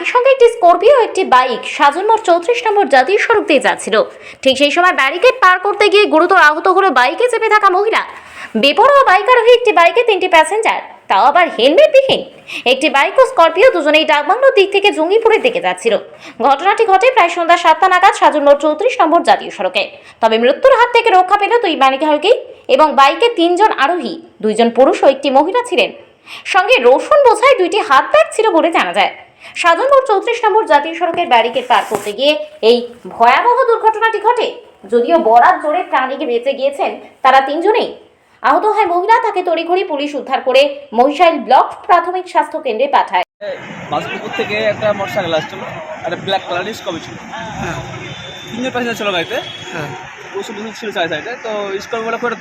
একই সঙ্গে একটি স্করপিও, একটি বাইক। সাজনমোড় চৌত্রিশ নম্বর জাতীয় সড়ক দিয়ে যাচ্ছিল। ঠিক সেই সময় ব্যারিকেড পার করতে গিয়ে গুরুতর আহত হলো বাইকে চেপে থাকা মহিলা। বেপরোয়া বাইক আরোহী একটি বাইকে তিনটি প্যাসেঞ্জার। তাও আবার হেলমেট বিহীন একটি বাইক ও স্করপিও দুজনেই ডাকবাংলোর দিক থেকে জঙ্গিপুরের দিকে যাচ্ছিল। ঘটনাটি ঘটে প্রায় সন্ধ্যা সাতটা নাগাদ সাজনমোড় চৌত্রিশ নম্বর জাতীয় সড়কে। তবে মৃত্যুর হাত থেকে রক্ষা পেল দুই আরোহী এবং বাইকে তিনজন আরোহী। দুইজন পুরুষ ও একটি মহিলা ছিলেন। সঙ্গে রসুন বোঝায় দুইটি হাত ব্যাগ ছিল বলে জানা যায়। সাধনপুর চৌত্রিশ নম্বর জাতীয় সড়কের ব্যারিকেড পার করতে গিয়ে এই ভয়াবহ দুর্ঘটনাটি ঘটে। যদিও বরাত জোরে প্রাণীকে বেঁচে গিয়েছেন তারা তিনজনেই। আহত হয় মহিলা তাকে তড়িঘড়ি পুলিশ উদ্ধার করে মহিষাইল ব্লক প্রাথমিক স্বাস্থ্য কেন্দ্রে পাঠায়। বাসপুকুর থেকে একটা মোটর সাইকেল আসছিল একটা ব্ল্যাক কালার স্কবি ছিল। তিনজন প্যাসেঞ্জার ছিল গাড়িতে। হ্যাঁ। ওষুধ ওষুধ ছিল সাইড সাইডে। তো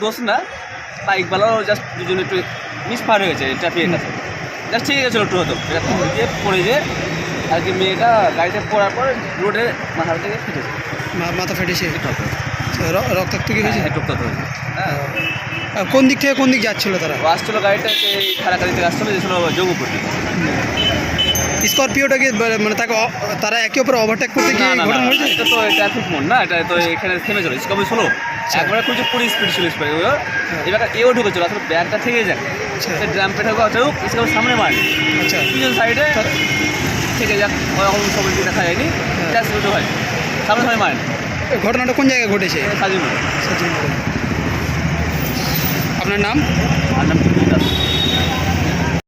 দোষ না। জাস্ট দুজন একটু মিস ফার হয়ে গেছে ট্রাফিকের কাছে। জাস্ট ঠিক গেছিল একটু হতো। এটা দিয়ে পড়ে যে আর কি মেয়েটা গাড়িতে পড়ার পর রোডে মাথা থেকে ফেটেছে মাথা ফেটেছে রক্তাক্ত কি হয়েছে? একটু হয়েছে। হ্যাঁ। কোন দিক থেকে কোন দিক যাচ্ছিল তারা? আসছিল গাড়িটা সেই খারাকারি থেকে আসছিল যে ছিল যোগপুর থেকে। স্করপিওটাকে বা- মানে তাকে তারা একে অপরে ওভারটেক করতে গিয়ে ঘটনা হয়েছে এটা তো ট্রাফিক মোড় না এটা তো এখানে থেমে চলো। স্কবি ষোলো? একবারে খুঁজে পুরো স্পিড ছিল স্পিড এবার এও ঢুকেছিল আসলে ব্যাগটা থেকে যায়। আচ্ছা। ড্রাম পেটে হোক স্কবি সামনে মার। আচ্ছা। দুজন সাইডে থেকে যাক ওরকম সবাই দেখা যায়নি। জাস্ট দুটো হয়। সামনে সামনে মার। ঘটনাটা কোন জায়গায় ঘটেছে? সাজিমপুর। সাজিমপুর। আপনার নাম? আমার নাম দাস।